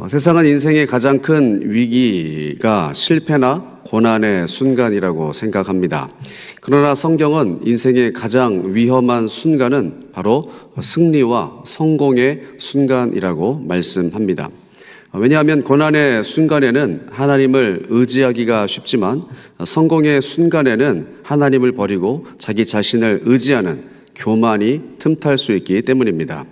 어, 세상은 인생의 가장 큰 위기가 실패나 고난의 순간이라고 생각합니다. 그러나 성경은 인생의 가장 위험한 순간은 바로 승리와 성공의 순간이라고 말씀합니다. 어, 왜냐하면 고난의 순간에는 하나님을 의지하기가 쉽지만 성공의 순간에는 하나님을 버리고 자기 자신을 의지하는 교만이 틈탈 수 있기 때문입니다.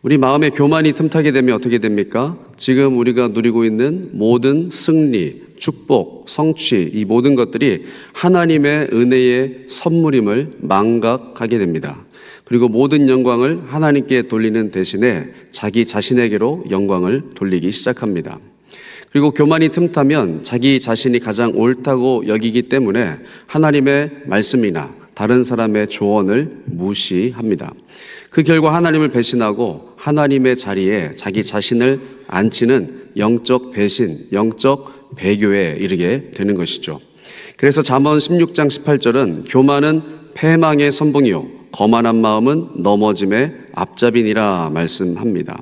우리 마음에 교만이 틈타게 되면 어떻게 됩니까? 지금 우리가 누리고 있는 모든 승리, 축복, 성취, 이 모든 것들이 하나님의 은혜의 선물임을 망각하게 됩니다. 그리고 모든 영광을 하나님께 돌리는 대신에 자기 자신에게로 영광을 돌리기 시작합니다. 그리고 교만이 틈타면 자기 자신이 가장 옳다고 여기기 때문에 하나님의 말씀이나 다른 사람의 조언을 무시합니다. 그 결과 하나님을 배신하고 하나님의 자리에 자기 자신을 앉히는 영적 배신, 영적 배교에 이르게 되는 것이죠. 그래서 잠언 16장 18절은 교만은 패망의 선봉이요 거만한 마음은 넘어짐의 앞잡이니라 말씀합니다.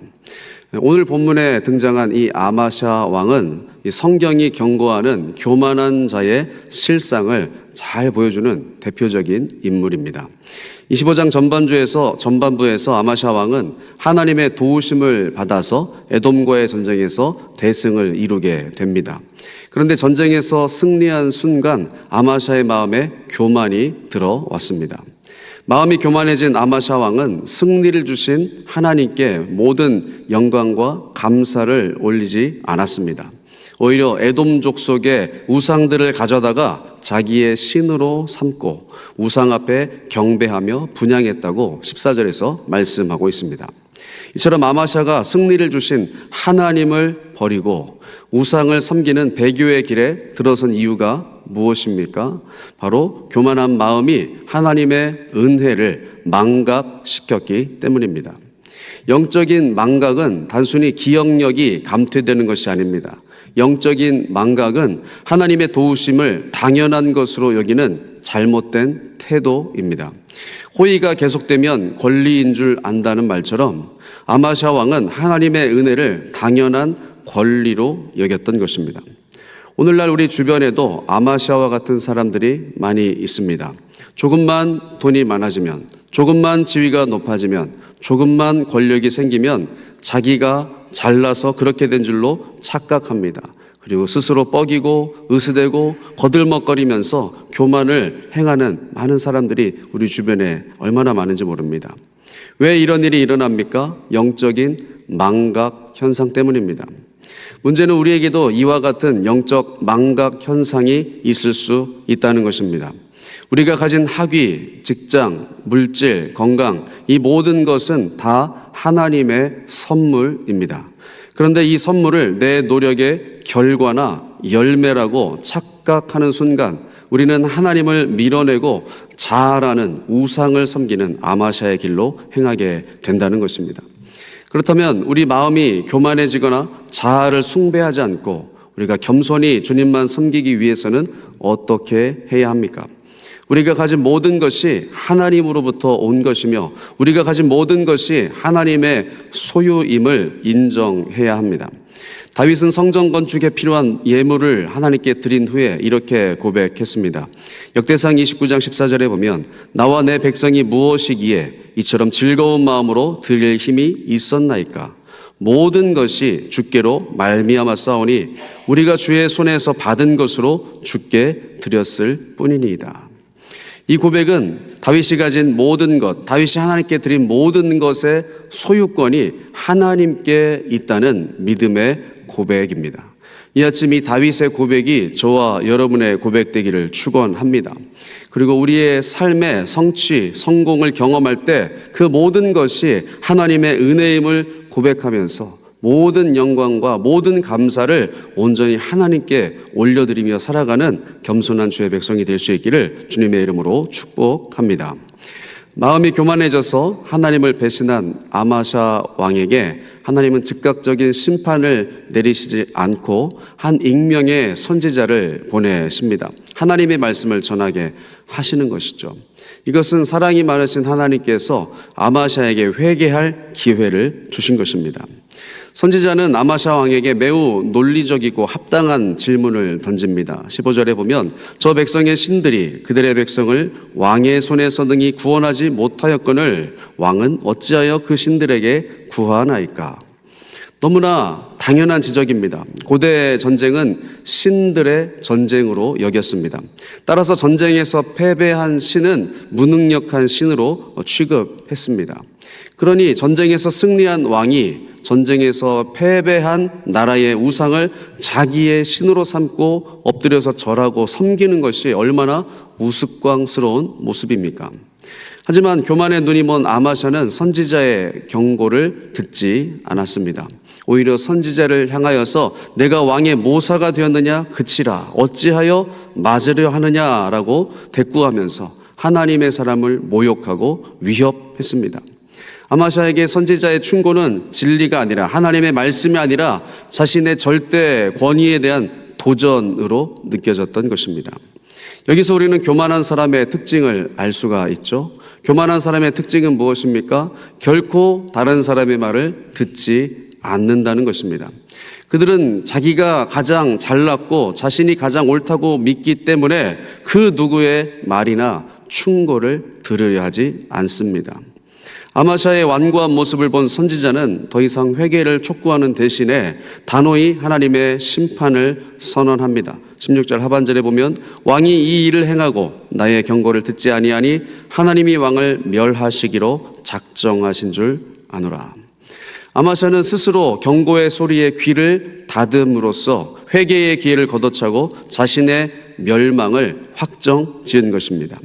오늘 본문에 등장한 이 아마샤 왕은 이 성경이 경고하는 교만한 자의 실상을 잘 보여주는 대표적인 인물입니다. 25장 전반주에서 전반부에서 아마샤 왕은 하나님의 도우심을 받아서 에돔과의 전쟁에서 대승을 이루게 됩니다. 그런데 전쟁에서 승리한 순간 아마샤의 마음에 교만이 들어왔습니다. 마음이 교만해진 아마샤 왕은 승리를 주신 하나님께 모든 영광과 감사를 올리지 않았습니다. 오히려 에돔 족 속의 우상들을 가져다가 자기의 신으로 삼고 우상 앞에 경배하며 분양했다고 14절에서 말씀하고 있습니다. 이처럼 아마샤가 승리를 주신 하나님을 버리고 우상을 섬기는 배교의 길에 들어선 이유가 무엇입니까? 바로 교만한 마음이 하나님의 은혜를 망각시켰기 때문입니다. 영적인 망각은 단순히 기억력이 감퇴되는 것이 아닙니다. 영적인 망각은 하나님의 도우심을 당연한 것으로 여기는 잘못된 태도입니다. 호의가 계속되면 권리인 줄 안다는 말처럼 아마샤 왕은 하나님의 은혜를 당연한 권리로 여겼던 것입니다. 오늘날 우리 주변에도 아마샤와 같은 사람들이 많이 있습니다. 조금만 돈이 많아지면, 조금만 지위가 높아지면, 조금만 권력이 생기면 자기가 잘나서 그렇게 된 줄로 착각합니다. 그리고 스스로 뻐기고 으스대고 거들먹거리면서 교만을 행하는 많은 사람들이 우리 주변에 얼마나 많은지 모릅니다. 왜 이런 일이 일어납니까? 영적인 망각 현상 때문입니다. 문제는 우리에게도 이와 같은 영적 망각 현상이 있을 수 있다는 것입니다. 우리가 가진 학위, 직장, 물질, 건강, 이 모든 것은 다 하나님의 선물입니다. 그런데 이 선물을 내 노력의 결과나 열매라고 착각하는 순간 우리는 하나님을 밀어내고 자아라는 우상을 섬기는 아마샤의 길로 행하게 된다는 것입니다. 그렇다면 우리 마음이 교만해지거나 자아를 숭배하지 않고 우리가 겸손히 주님만 섬기기 위해서는 어떻게 해야 합니까? 우리가 가진 모든 것이 하나님으로부터 온 것이며 우리가 가진 모든 것이 하나님의 소유임을 인정해야 합니다. 다윗은 성전 건축에 필요한 예물을 하나님께 드린 후에 이렇게 고백했습니다. 역대상 29장 14절에 보면 나와 내 백성이 무엇이기에 이처럼 즐거운 마음으로 드릴 힘이 있었나이까 모든 것이 주께로 말미암아 싸우니 우리가 주의 손에서 받은 것으로 주께 드렸을 뿐이니이다. 이 고백은 다윗이 가진 모든 것, 다윗이 하나님께 드린 모든 것의 소유권이 하나님께 있다는 믿음의 고백입니다. 이 아침 이 다윗의 고백이 저와 여러분의 고백되기를 축원합니다. 그리고 우리의 삶의 성취, 성공을 경험할 때 그 모든 것이 하나님의 은혜임을 고백하면서 모든 영광과 모든 감사를 온전히 하나님께 올려드리며 살아가는 겸손한 주의 백성이 될 수 있기를 주님의 이름으로 축복합니다. 마음이 교만해져서 하나님을 배신한 아마샤 왕에게 하나님은 즉각적인 심판을 내리시지 않고 한 익명의 선지자를 보내십니다. 하나님의 말씀을 전하게 하시는 것이죠. 이것은 사랑이 많으신 하나님께서 아마샤에게 회개할 기회를 주신 것입니다. 선지자는 아마샤 왕에게 매우 논리적이고 합당한 질문을 던집니다. 15절에 보면 저 백성의 신들이 그들의 백성을 왕의 손에서 능히 구원하지 못하였거늘 왕은 어찌하여 그 신들에게 구하나이까? 너무나 당연한 지적입니다. 고대 전쟁은 신들의 전쟁으로 여겼습니다. 따라서 전쟁에서 패배한 신은 무능력한 신으로 취급했습니다. 그러니 전쟁에서 승리한 왕이 전쟁에서 패배한 나라의 우상을 자기의 신으로 삼고 엎드려서 절하고 섬기는 것이 얼마나 우스꽝스러운 모습입니까? 하지만 교만의 눈이 먼 아마샤는 선지자의 경고를 듣지 않았습니다. 오히려 선지자를 향하여서 내가 왕의 모사가 되었느냐 그치라 어찌하여 맞으려 하느냐라고 대꾸하면서 하나님의 사람을 모욕하고 위협했습니다. 아마샤에게 선지자의 충고는 진리가 아니라 하나님의 말씀이 아니라 자신의 절대 권위에 대한 도전으로 느껴졌던 것입니다. 여기서 우리는 교만한 사람의 특징을 알 수가 있죠. 교만한 사람의 특징은 무엇입니까? 결코 다른 사람의 말을 듣지 않는다는 것입니다. 그들은 자기가 가장 잘났고 자신이 가장 옳다고 믿기 때문에 그 누구의 말이나 충고를 들으려 하지 않습니다. 아마샤의 완고한 모습을 본 선지자는 더 이상 회개를 촉구하는 대신에 단호히 하나님의 심판을 선언합니다. 16절 하반절에 보면 왕이 이 일을 행하고 나의 경고를 듣지 아니하니 하나님이 왕을 멸하시기로 작정하신 줄 아노라. 아마샤는 스스로 경고의 소리에 귀를 닫음으로써 회개의 기회를 걷어차고 자신의 멸망을 확정 지은 것입니다.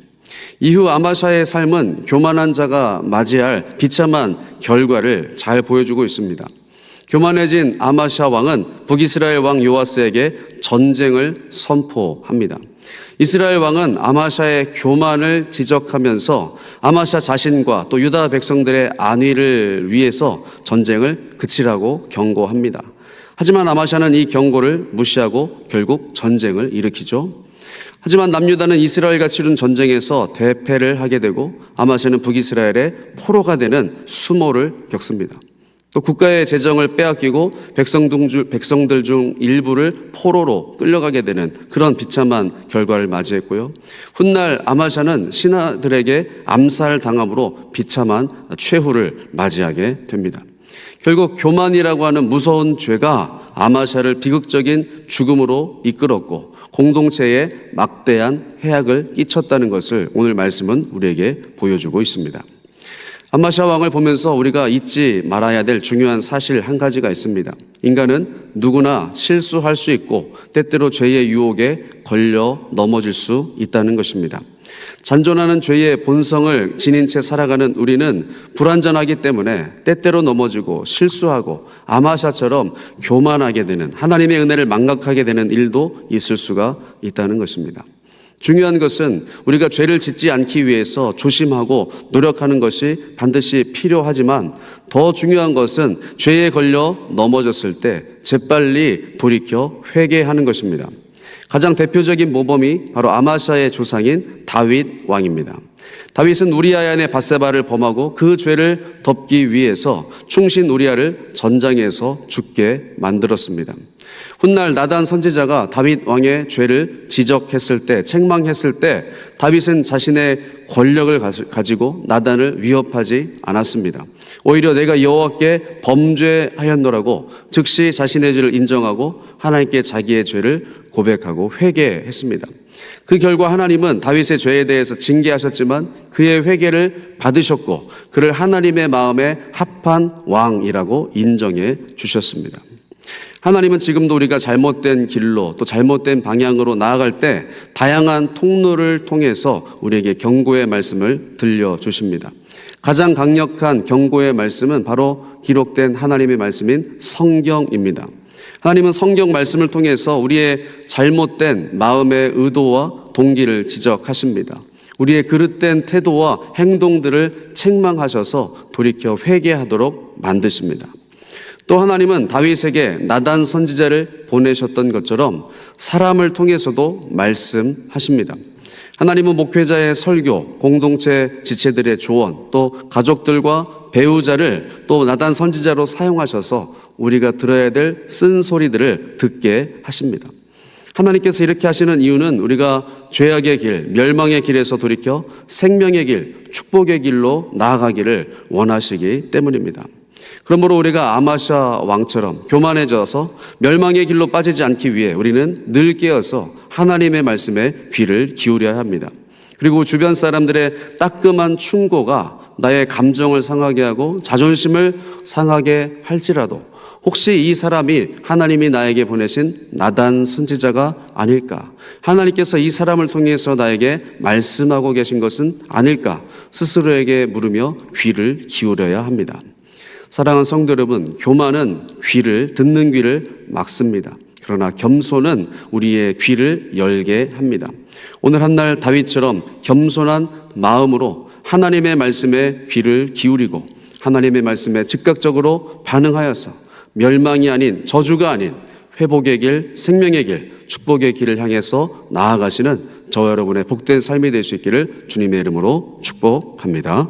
이후 아마샤의 삶은 교만한 자가 맞이할 비참한 결과를 잘 보여주고 있습니다. 교만해진 아마샤 왕은 북이스라엘 왕 요아스에게 전쟁을 선포합니다. 이스라엘 왕은 아마샤의 교만을 지적하면서 아마샤 자신과 또 유다 백성들의 안위를 위해서 전쟁을 그치라고 경고합니다. 하지만 아마샤는 이 경고를 무시하고 결국 전쟁을 일으키죠. 하지만 남유다는 이스라엘과 치른 전쟁에서 대패를 하게 되고 아마샤는 북이스라엘의 포로가 되는 수모를 겪습니다. 또 국가의 재정을 빼앗기고 백성들 중 일부를 포로로 끌려가게 되는 그런 비참한 결과를 맞이했고요. 훗날 아마샤는 신하들에게 암살 당함으로 비참한 최후를 맞이하게 됩니다. 결국 교만이라고 하는 무서운 죄가 아마샤를 비극적인 죽음으로 이끌었고 공동체에 막대한 해악을 끼쳤다는 것을 오늘 말씀은 우리에게 보여주고 있습니다. 아마샤 왕을 보면서 우리가 잊지 말아야 될 중요한 사실 한 가지가 있습니다. 인간은 누구나 실수할 수 있고 때때로 죄의 유혹에 걸려 넘어질 수 있다는 것입니다. 잔존하는 죄의 본성을 지닌 채 살아가는 우리는 불완전하기 때문에 때때로 넘어지고 실수하고 아마샤처럼 교만하게 되는 하나님의 은혜를 망각하게 되는 일도 있을 수가 있다는 것입니다. 중요한 것은 우리가 죄를 짓지 않기 위해서 조심하고 노력하는 것이 반드시 필요하지만 더 중요한 것은 죄에 걸려 넘어졌을 때 재빨리 돌이켜 회개하는 것입니다. 가장 대표적인 모범이 바로 아마샤의 조상인 다윗 왕입니다. 다윗은 우리아의 바세바를 범하고 그 죄를 덮기 위해서 충신 우리아를 전장에서 죽게 만들었습니다. 훗날 나단 선지자가 다윗 왕의 죄를 지적했을 때, 책망했을 때 다윗은 자신의 권력을 가지고 나단을 위협하지 않았습니다. 오히려 내가 여호와께 범죄하였노라고 즉시 자신의 죄를 인정하고 하나님께 자기의 죄를 고백하고 회개했습니다. 그 결과 하나님은 다윗의 죄에 대해서 징계하셨지만 그의 회개를 받으셨고 그를 하나님의 마음에 합한 왕이라고 인정해 주셨습니다. 하나님은 지금도 우리가 잘못된 길로 또 잘못된 방향으로 나아갈 때 다양한 통로를 통해서 우리에게 경고의 말씀을 들려주십니다. 가장 강력한 경고의 말씀은 바로 기록된 하나님의 말씀인 성경입니다. 하나님은 성경 말씀을 통해서 우리의 잘못된 마음의 의도와 동기를 지적하십니다. 우리의 그릇된 태도와 행동들을 책망하셔서 돌이켜 회개하도록 만드십니다. 또 하나님은 다윗에게 나단 선지자를 보내셨던 것처럼 사람을 통해서도 말씀하십니다. 하나님은 목회자의 설교, 공동체 지체들의 조언, 또 가족들과 배우자를 또 나단 선지자로 사용하셔서 우리가 들어야 될 쓴소리들을 듣게 하십니다. 하나님께서 이렇게 하시는 이유는 우리가 죄악의 길, 멸망의 길에서 돌이켜 생명의 길, 축복의 길로 나아가기를 원하시기 때문입니다. 그러므로 우리가 아마샤 왕처럼 교만해져서 멸망의 길로 빠지지 않기 위해 우리는 늘 깨어서 하나님의 말씀에 귀를 기울여야 합니다. 그리고 주변 사람들의 따끔한 충고가 나의 감정을 상하게 하고 자존심을 상하게 할지라도 혹시 이 사람이 하나님이 나에게 보내신 나단 선지자가 아닐까? 하나님께서 이 사람을 통해서 나에게 말씀하고 계신 것은 아닐까? 스스로에게 물으며 귀를 기울여야 합니다. 사랑하는 성도 여러분, 교만은 귀를 듣는 귀를 막습니다. 그러나 겸손은 우리의 귀를 열게 합니다. 오늘 한날 다윗처럼 겸손한 마음으로 하나님의 말씀에 귀를 기울이고 하나님의 말씀에 즉각적으로 반응하여서 멸망이 아닌 저주가 아닌 회복의 길, 생명의 길, 축복의 길을 향해서 나아가시는 저와 여러분의 복된 삶이 될 수 있기를 주님의 이름으로 축복합니다.